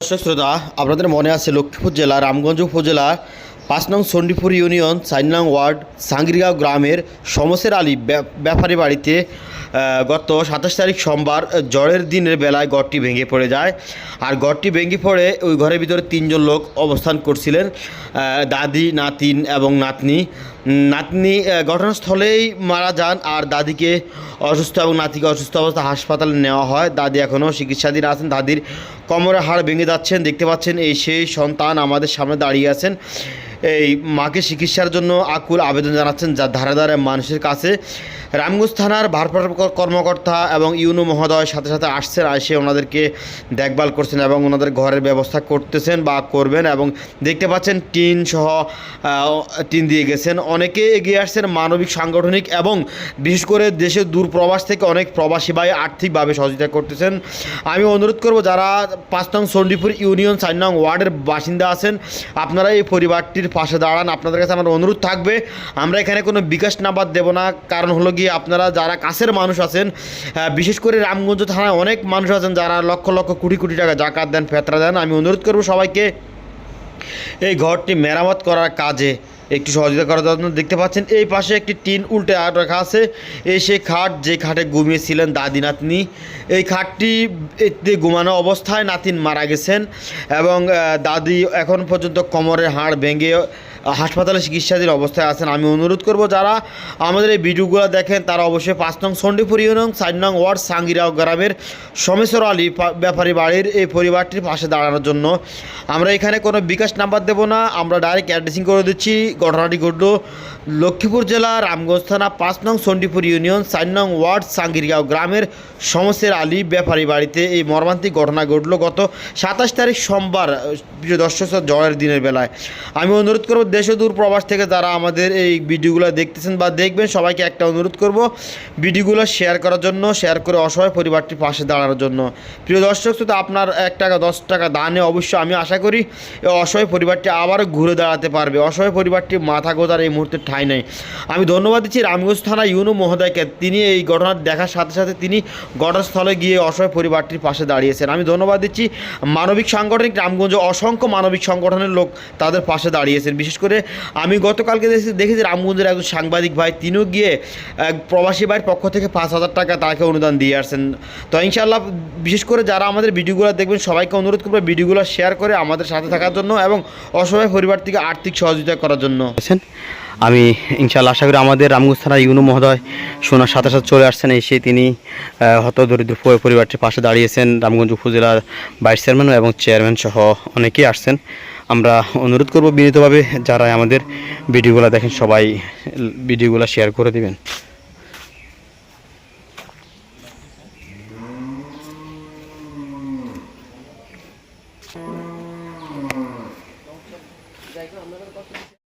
দর্শক শ্রোতা আপনাদের মনে আছে লক্ষ্মীপুর জেলা রামগঞ্জ উপজেলা পাঁচ নং সন্ডিপুর ইউনিয়ন চার নং ওয়ার্ড সাংগ্রিগাঁও গ্রামের সমসের আলী ব্যা- ব্যাপারী বাড়িতে গত সাতাশ তারিখ সোমবার জ্বরের দিনের বেলায় ঘরটি ভেঙে পড়ে যায়। আর ঘরটি ভেঙে পড়ে ওই ঘরের ভিতরে তিনজন লোক অবস্থান করছিলেন দাদি, নাতিন এবং নাতনি। নাতনি ঘটনাস্থলেই মারা যান আর দাদিকে অসুস্থ এবং নাতিকে অসুস্থ অবস্থা হাসপাতালে নেওয়া হয়। দাদি এখনও চিকিৎসাধীন আছেন, দাদির কোমরের হাড় ভেঙে যাচ্ছেন। দেখতে পাচ্ছেন এই সেই সন্তান আমাদের সামনে দাঁড়িয়ে আছেন। এই মাকে চিকিৎসার জন্য আকুল আবেদন জানাচ্ছেন, যা ধারে ধারে মানুষের কাছে। রামগঞ্জ থানার ভারপ্রাপ্ত কর্মকর্তা এবং ইউনো মহোদয় সাথে সাথে আসছেন এসে ওনাদেরকে দেখভাল করছেন এবং ওনাদের ঘরের ব্যবস্থা করতেছেন বা করবেন এবং দেখতে পাচ্ছেন টিন সহ টিন দিয়ে গেছেন। অনেকে এগিয়ে আসছেন মানবিক, সাংগঠনিক এবং বিশেষ করে দেশের দূর প্রবাস থেকে অনেক প্রবাসী ভাই আর্থিকভাবে সহযোগিতা করতেছেন। আমি অনুরোধ করব, যারা পাঁচ নং সন্ডিপুর ইউনিয়ন চার নং ওয়ার্ডের বাসিন্দা আছেন, আপনারা এই পরিবারটির পাশে দাঁড়ান। আপনাদের কাছে আমার অনুরোধ থাকবে, আমরা এখানে কোনো বিকাশ নাবাদ দেবো না। কারণ হলো গিয়ে আপনারা যারা কাছের মানুষ আছেন বিশেষ করে রামগঞ্জ থানায় অনেক মানুষ আছেন যারা লক্ষ লক্ষ কোটি কোটি টাকা জাকাত দেন, ফেতরা দেন। আমি অনুরোধ করব সবাইকে এই ঘরটি মেরামত করার কাজে একটু সহযোগিতা করার জন্য দেখতে পাচ্ছেন। এই পাশে একটি টিন উল্টে আর রাখা আছে। এই সেই খাট, যে খাটে ঘুমিয়েছিলেন দাদি নাতনি, এই খাটটি এতে ঘুমানো অবস্থায় নাতিন মারা গেছেন এবং দাদি এখন পর্যন্ত কোমরের হাড় ভেঙে হাসপাতালে চিকিৎসাধীন অবস্থায় আছেন। আমি অনুরোধ করব, যারা আমাদের এই ভিডিওগুলো দেখেন, তারা অবশ্যই পাঁচ নং সন্ডিপুর ইউনিয়ন, চার নং ওয়ার্ড, সাঙ্গিরাও গ্রামের সোমেশ্বর আলী ব্যাপারী বাড়ির এই পরিবারটির পাশে দাঁড়ানোর জন্য। আমরা এখানে কোনো বিকাশ নাম্বার দেব না, আমরা ডাইরেক্ট অ্যাড্রেসিং করে দিচ্ছি, ঘটনাটি ঘটলো লক্ষ্মীপুর জেলা রামগঞ্জ থানা পাঁচ নং সন্ডিপুর ইউনিয়ন চার নং ওয়ার্ড সাঙ্গিরগাঁও গ্রামের সমসের আলী ব্যাপারী বাড়িতে এই মর্মান্তিক ঘটনা ঘটল গত সাতাশ তারিখ সোমবার প্রিয় দর্শক ঝড়ের দিনের বেলায়। আমি অনুরোধ করব, দেশ দূর প্রবাস থেকে যারা আমাদের এই ভিডিওগুলো দেখতেছেন বা দেখবেন, সবাইকে একটা অনুরোধ করব ভিডিওগুলো শেয়ার করার জন্য শেয়ার করে অসহায় পরিবারটির পাশে দাঁড়ানোর জন্য। প্রিয় দর্শক শ্রোতা আপনার এক টাকা, দশ টাকা দানে অবশ্যই আমি আশা করি অসহায় পরিবারটি আবারও ঘুরে দাঁড়াতে পারবে। অসহায় পরিবারটি মাথা গোদার এই মুহূর্তে ঠাঁই নেই। আমি ধন্যবাদ দিচ্ছি রামগঞ্জ থানা ইউনু মহোদয়কে। তিনি এই ঘটনা দেখার সাথে সাথে তিনি ঘটনাস্থলে গিয়ে অসহায় পরিবারটির পাশে দাঁড়িয়েছেন। আমি ধন্যবাদ দিচ্ছি মানবিক সাংগঠনিক রামগঞ্জ অসংখ্য মানবিক সংগঠনের লোক তাদের পাশে দাঁড়িয়েছেন। বিশেষ করে আমি গতকালকে দেখেছি রামগঞ্জের একজন সাংবাদিক ভাই, তিনিও গিয়ে প্রবাসী ভাইয়ের পক্ষ থেকে পাঁচ হাজার টাকা তাকে অনুদান দিয়ে আসছেন। তো ইনশাআল্লাহ বিশেষ করে যারা আমাদের ভিডিওগুলো দেখবেন, সবাইকে অনুরোধ করব ভিডিওগুলো শেয়ার করে আমাদের সাথে থাকার জন্য এবং অসহায় পরিবার থেকে আর্থিক সহযোগিতা করার জন্য। আমি ইনশাল্লাহ আশা করি আমাদের রামগঞ্জ থানা ইউনু মহোদয় শোনার সাথে সাথে চলে আসছেন। এসে তিনি হত দরিদ্র পরিবারটির পাশে দাঁড়িয়েছেন রামগঞ্জ উপজেলার ভাইস চেয়ারম্যান এবং চেয়ারম্যান সহ অনেকেই আসছেন। আমরা অনুরোধ করব বিনীতভাবে যারা আমাদের ভিডিওগুলো দেখেন সবাই ভিডিওগুলো শেয়ার করে দিবেন।